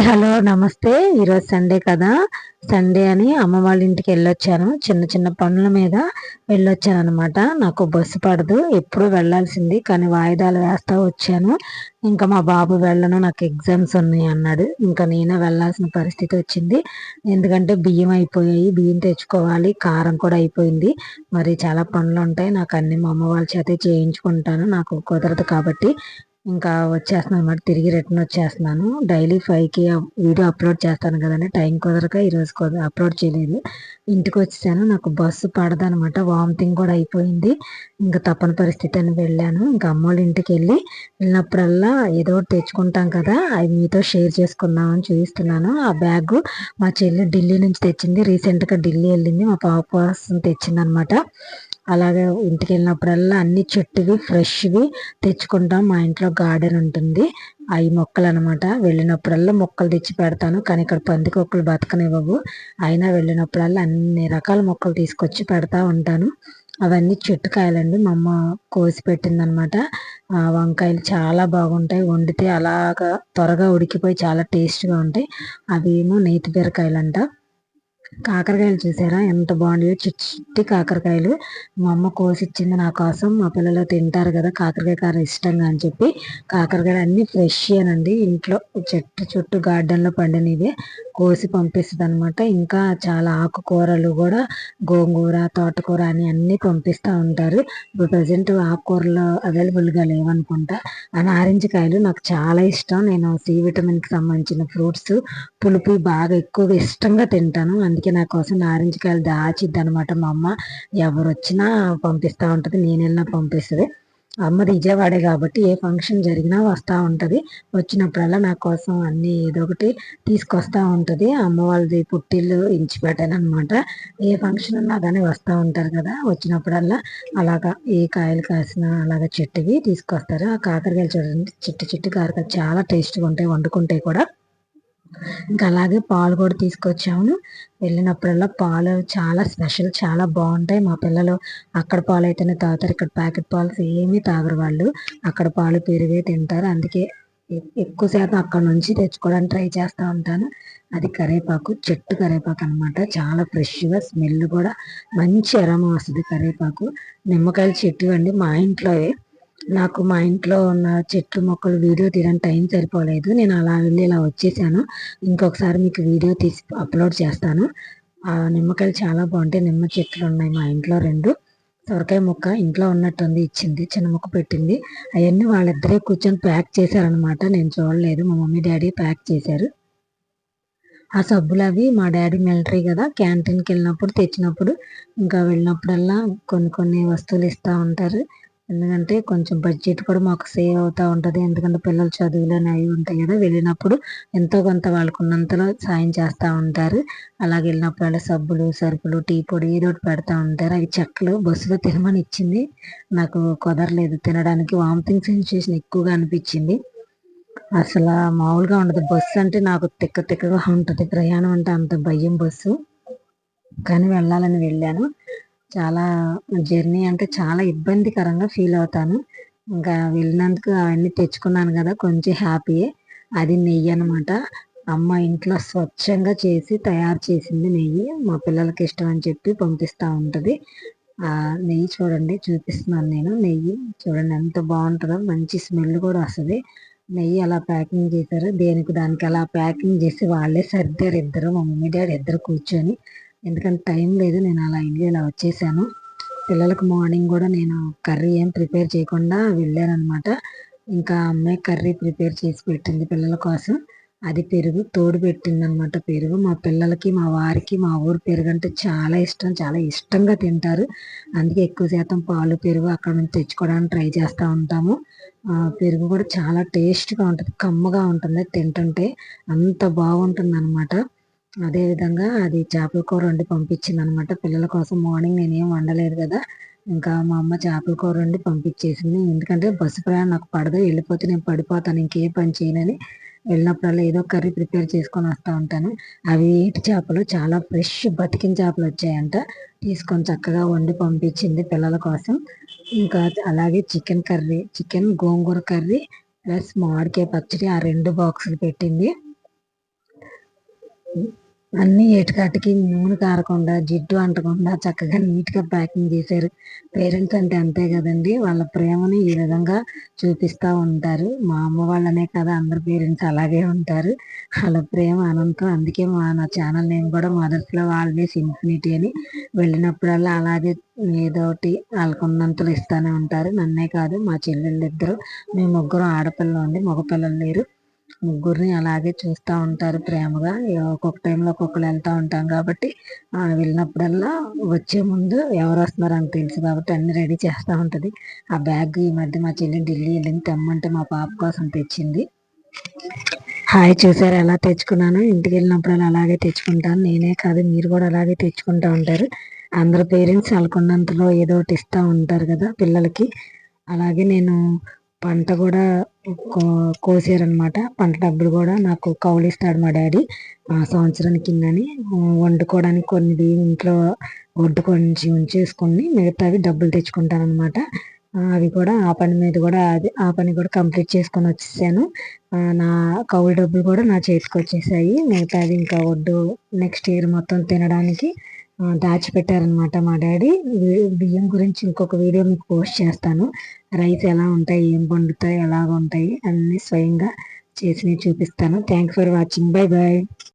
Hi hello నమస్తే. ఈరోజు Sunday కదా. సండే అని అమ్మ వాళ్ళ ఇంటికి వెళ్ళొచ్చాను. చిన్న చిన్న పనుల మీద వెళ్ళొచ్చాను అనమాట నాకు బస్సు పడదు ఎప్పుడు వెళ్ళాల్సింది కానీ వాయిదాలు వేస్తా వచ్చాను. ఇంకా మా బాబు వెళ్ళను నాకు ఎగ్జామ్స్ ఉన్నాయి అన్నాడు. ఇంకా నేనే వెళ్ళాల్సిన పరిస్థితి వచ్చింది. ఎందుకంటే బియ్యం అయిపోయాయి బియ్యం తెచ్చుకోవాలి కారం కూడా అయిపోయింది. మరి చాలా పనులు ఉంటాయి. నాకు అన్ని మా అమ్మ వాళ్ళ చేతే చేయించుకుంటాను. నాకు కుదరదు కాబట్టి ఇంకా వచ్చేస్తున్నాను అనమాట తిరిగి రిటర్న్ వచ్చేస్తున్నాను. డైలీ ఫైవ్కి వీడియో అప్లోడ్ చేస్తాను కదండి. టైం కుదరక ఈరోజు అప్లోడ్ చేయలేదు. ఇంటికి వచ్చేసాను. నాకు బస్సు పడదనమాట వామిటింగ్ కూడా అయిపోయింది. ఇంకా తప్పని పరిస్థితి అని వెళ్ళాను. ఇంకా అమ్మోళ్ళ ఇంటికి వెళ్ళి వెళ్ళినప్పుడల్లా ఏదో ఒకటి తెచ్చుకుంటాం కదా అవి మీతో షేర్ చేసుకుందామని చూపిస్తున్నాను. ఆ బ్యాగ్ మా చెల్లి ఢిల్లీ నుంచి తెచ్చింది. రీసెంట్గా ఢిల్లీ వెళ్ళింది. మా పాప కోసం తెచ్చిందనమాట అలాగే ఇంటికి వెళ్ళినప్పుడల్లా అన్ని చెట్టువి ఫ్రెష్వి తెచ్చుకుంటాం. మా ఇంట్లో గార్డెన్ ఉంటుంది. అవి మొక్కలు అనమాట వెళ్ళినప్పుడల్లా మొక్కలు తెచ్చి పెడతాను. కానీ ఇక్కడ పందికొక్కలు బతకనివ్వవు. అయినా వెళ్ళినప్పుడల్లా అన్ని రకాల మొక్కలు తీసుకొచ్చి పెడతా ఉంటాను. అవన్నీ చెట్టు కాయలండి మా అమ్మ కోసి పెట్టిందనమాట. వంకాయలు చాలా బాగుంటాయి. వండితే అలాగా త్వరగా ఉడికిపోయి చాలా టేస్ట్గా ఉంటాయి. అవేమో నేతి బీరకాయలు అంట కాకరకాయలు చూసారా? ఎంత బాగుండేవి చిట్టి కాకరకాయలు. మా అమ్మ కోసి ఇచ్చింది నా కోసం. మా పిల్లలు తింటారు కదా కాకరకాయ కార ఇష్టంగా అని చెప్పి. కాకరకాయలు అన్ని ఫ్రెష్ అనండి ఇంట్లో చెట్టు చుట్టూ గార్డెన్లో పండినవి. కోసి పంపిస్తుంది అనమాట ఇంకా చాలా ఆకుకూరలు కూడా గోంగూర తోటకూర అని అన్ని పంపిస్తూ ఉంటారు. ఇప్పుడు ప్రజెంట్ ఆకుకూరలు అవైలబుల్గా లేవనుకుంటా. ఆ నారింజ కాయలు నాకు చాలా ఇష్టం. నేను సి విటమిన్కి సంబంధించిన ఫ్రూట్స్ పులుపు బాగా ఎక్కువగా ఇష్టంగా తింటాను. అందుకే నా కోసం నారింజ కాయలు దాచిద్ది అనమాట మా అమ్మ. ఎవరు వచ్చినా పంపిస్తూ ఉంటుంది నేను వెళ్ళినా పంపిస్తుంది. అమ్మది విజయవాడే కాబట్టి ఏ ఫంక్షన్ జరిగినా వస్తూ ఉంటుంది. వచ్చినప్పుడల్లా నా కోసం అన్ని ఏదో ఒకటి తీసుకొస్తూ ఉంటుంది. అమ్మ వాళ్ళది పుట్టిల్లు ఇంచిపెట్టాను అనమాట ఏ ఫంక్షన్ ఉన్నా కానీ వస్తూ ఉంటారు కదా వచ్చినప్పుడల్లా అలాగా ఏ కాయలు కాసిన అలాగ చెట్టువి తీసుకొస్తారు. ఆ కాకరకాయలు చూడండి చిట్టి చిట్టి కాకరకాయలు చాలా టేస్ట్గా ఉంటాయి వండుకుంటే కూడా. ఇంకా అలాగే పాలు కూడా తీసుకొచ్చాము. వెళ్ళినప్పుడల్లా పాలు చాలా స్పెషల్ చాలా బాగుంటాయి. మా పిల్లలు అక్కడ పాలు అయితేనే తాగుతారు. ఇక్కడ ప్యాకెట్ పాలు ఏమీ తాగరు వాళ్ళు. అక్కడ పాలు పెరిగే తింటారు. అందుకే ఎక్కువ శాతం అక్కడ నుంచి తెచ్చుకోవడానికి ట్రై చేస్తూ ఉంటాను. అది కరేపాకు చెట్టు కరేపాకు అనమాట చాలా ఫ్రెష్గా స్మెల్ కూడా మంచి అరమ వస్తుంది కరేపాకు. నిమ్మకాయల చెట్టు అండి మా ఇంట్లో నాకు మా ఇంట్లో ఉన్న చెట్లు మొక్కలు వీడియో తీయడానికి టైం సరిపోలేదు. నేను అలా వెళ్ళి ఇలా వచ్చేసాను. ఇంకొకసారి మీకు వీడియో తీసి అప్లోడ్ చేస్తాను. ఆ నిమ్మకాయలు చాలా బాగుంటాయి. నిమ్మ చెట్లు ఉన్నాయి మా ఇంట్లో రెండు. సొరకాయ ముక్క ఇంట్లో ఉన్నట్టుంది ఇచ్చింది చిన్న ముక్క పెట్టింది. అవన్నీ వాళ్ళిద్దరే కూర్చొని ప్యాక్ చేశారనమాట నేను చూడలేదు. మా మమ్మీ డాడీ ప్యాక్ చేశారు. ఆ సబ్బులు అవి మా డాడీ మిలిటరీ కదా క్యాంటీన్కి వెళ్ళినప్పుడు తెచ్చినప్పుడు ఇంకా వెళ్ళినప్పుడల్లా కొన్ని కొన్ని వస్తువులు ఇస్తూ ఉంటారు. ఎందుకంటే కొంచెం బడ్జెట్ కూడా మాకు సేవ్ అవుతూ ఉంటుంది. ఎందుకంటే పిల్లల చదువులు అనేవి ఉంటాయి కదా. వెళ్ళినప్పుడు ఎంతో కొంత వాళ్ళకు ఉన్నంతలో సాయం చేస్తూ ఉంటారు. అలాగే వెళ్ళినప్పుడు అలా సబ్బులు సరుకులు టీ పొడి ఏదో ఒకటి పెడతా ఉంటారు. అవి చెక్కలు బస్సులో తినమని ఇచ్చింది నాకు కుదరలేదు. తినడానికి వామిటింగ్ సెన్సేషన్ ఎక్కువగా అనిపించింది. అసలు మామూలుగా ఉండదు. బస్సు అంటే నాకు తిక్క తిక్కగా ఉంటుంది. ప్రయాణం అంటే అంత భయం బస్సు. కానీ వెళ్ళాలని వెళ్ళాను. చాలా జర్నీ అంటే చాలా ఇబ్బందికరంగా ఫీల్ అవుతాను. ఇంకా వెళ్ళినందుకు అవన్నీ తెచ్చుకున్నాను కదా కొంచెం హ్యాపీయే. అది నెయ్యి అనమాట అమ్మ ఇంట్లో స్వచ్ఛంగా చేసి తయారు చేసింది నెయ్యి. మా పిల్లలకి ఇష్టం అని చెప్పి పంపిస్తూ ఉంటుంది. ఆ నెయ్యి చూడండి చూపిస్తున్నాను నేను నెయ్యి. చూడండి ఎంత బాగుంటుందో మంచి స్మెల్ కూడా వస్తుంది. నెయ్యి అలా ప్యాకింగ్ చేశారు దేనికి దానికి అలా ప్యాకింగ్ చేసి వాళ్ళే సర్దారు ఇద్దరు మా మమ్మీ డాడీ ఇద్దరు కూర్చొని ఎందుకంటే టైం లేదు నేను అలా వెళ్ళి ఇలా వచ్చేసాను. పిల్లలకు మార్నింగ్ కూడా నేను కర్రీ ఏం ప్రిపేర్ చేయకుండా వెళ్ళాను అనమాట ఇంకా అమ్మాయి కర్రీ ప్రిపేర్ చేసి పెట్టింది పిల్లల కోసం. అది పెరుగు తోడు పెట్టింది అనమాట పెరుగు. మా పిల్లలకి మా వారికి మా ఊరు పెరుగు అంటే చాలా ఇష్టం చాలా ఇష్టంగా తింటారు. అందుకే ఎక్కువ శాతం పాలు పెరుగు అక్కడ నుంచి తెచ్చుకోవడానికి ట్రై చేస్తూ ఉంటాము. పెరుగు కూడా చాలా టేస్ట్గా ఉంటుంది కమ్మగా ఉంటుంది తింటుంటే. అంత బాగుంటుంది అనమాట అదేవిధంగా అది చేపల కూర వండి పంపించింది అనమాట పిల్లల కోసం మార్నింగ్ నేనేం వండలేదు కదా. ఇంకా మా అమ్మ చేపల కూర వండి పంపించేసింది. ఎందుకంటే బస్సు ప్రయాణం నాకు పడదు. వెళ్ళిపోతే నేను పడిపోతాను. ఇంకే పని చేయనని వెళ్ళినప్పుడల్లా ఏదో కర్రీ ప్రిపేర్ చేసుకొని వస్తూ ఉంటాను. అవి ఏటి చేపలు? చాలా ఫ్రెష్ బతికిన చేపలు వచ్చాయంట. తీసుకొని చక్కగా వండి పంపించింది పిల్లల కోసం. ఇంకా అలాగే chicken curry chicken gongura curry plus మామిడికాయ పచ్చడి ఆ రెండు బాక్సులు పెట్టింది. అన్ని ఏటికాటికి నూనె కారకుండా జిడ్డు అంటకుండా చక్కగా నీట్గా ప్యాకింగ్ చేశారు. పేరెంట్స్ అంటే అంతే కదండి వాళ్ళ ప్రేమని ఈ విధంగా చూపిస్తూ ఉంటారు. మా అమ్మ వాళ్ళనే కదా అందరు పేరెంట్స్ అలాగే ఉంటారు. వాళ్ళ ప్రేమ అనంతం. అందుకే మా నా ఛానల్ నేమ్ కూడా మదర్స్లో ఆల్వేస్ ఇన్ఫినిటీ అని వెళ్ళినప్పుడల్లా అలాగే ఏదో ఒకటి ఇస్తూనే ఉంటారు. నన్నే కాదు మా చెల్లెళ్ళు ఇద్దరు మేము ముగ్గురం ఆడపిల్లలు ఉంది మగపిల్లలు లేరు. ముగ్గురిని అలాగే చూస్తూ ఉంటారు ప్రేమగా. ఒక్కొక్క టైంలో ఒక్కొక్కరు వెళ్తూ ఉంటాం కాబట్టి వెళ్ళినప్పుడల్లా వచ్చే ముందు ఎవరు వస్తున్నారని తెలుసు కాబట్టి అన్ని రెడీ చేస్తూ ఉంటుంది. ఆ బ్యాగ్ ఈ మధ్య మా చెల్లి ఢిల్లీ వెళ్ళింది తెమ్మంటే మా పాప కోసం తెచ్చింది. హాయ్ చూసారు ఎలా తెచ్చుకున్నాను? ఇంటికి వెళ్ళినప్పుడు అలాగే తెచ్చుకుంటాను. నేనే కాదు మీరు కూడా అలాగే తెచ్చుకుంటూ ఉంటారు. అందరు పేరెంట్స్ వాళ్ళకున్నంతలో ఏదో ఒకటి ఇస్తూ ఉంటారు కదా పిల్లలకి. అలాగే నేను పంట కూడా కోసారనమాట పంట డబ్బులు కూడా నాకు కౌలిస్తాడు మా డాడీ. సంవత్సరానికి కిందని వండుకోవడానికి కొన్ని ఇంట్లో వడ్డు కొంచెం ఉంచేసుకొని మిగతావి డబ్బులు తెచ్చుకుంటానమాట అనమాట అవి కూడా ఆ పని మీద కూడా అది ఆ పని కూడా కంప్లీట్ చేసుకొని వచ్చేసాను. నా కౌలు డబ్బులు కూడా నా చేతికి వచ్చేసాయి. మిగతాది ఇంకా వడ్డు నెక్స్ట్ ఇయర్ మొత్తం తినడానికి దాచిపెట్టారనమాట మా డాడీ. బియ్యం గురించి ఇంకొక వీడియో మీకు పోస్ట్ చేస్తాను. రైస్ ఎలా ఉంటాయి ఏం పండుతాయి ఎలాగ ఉంటాయి అన్నీ స్వయంగా చేసి చూపిస్తాను. Thanks for watching bye bye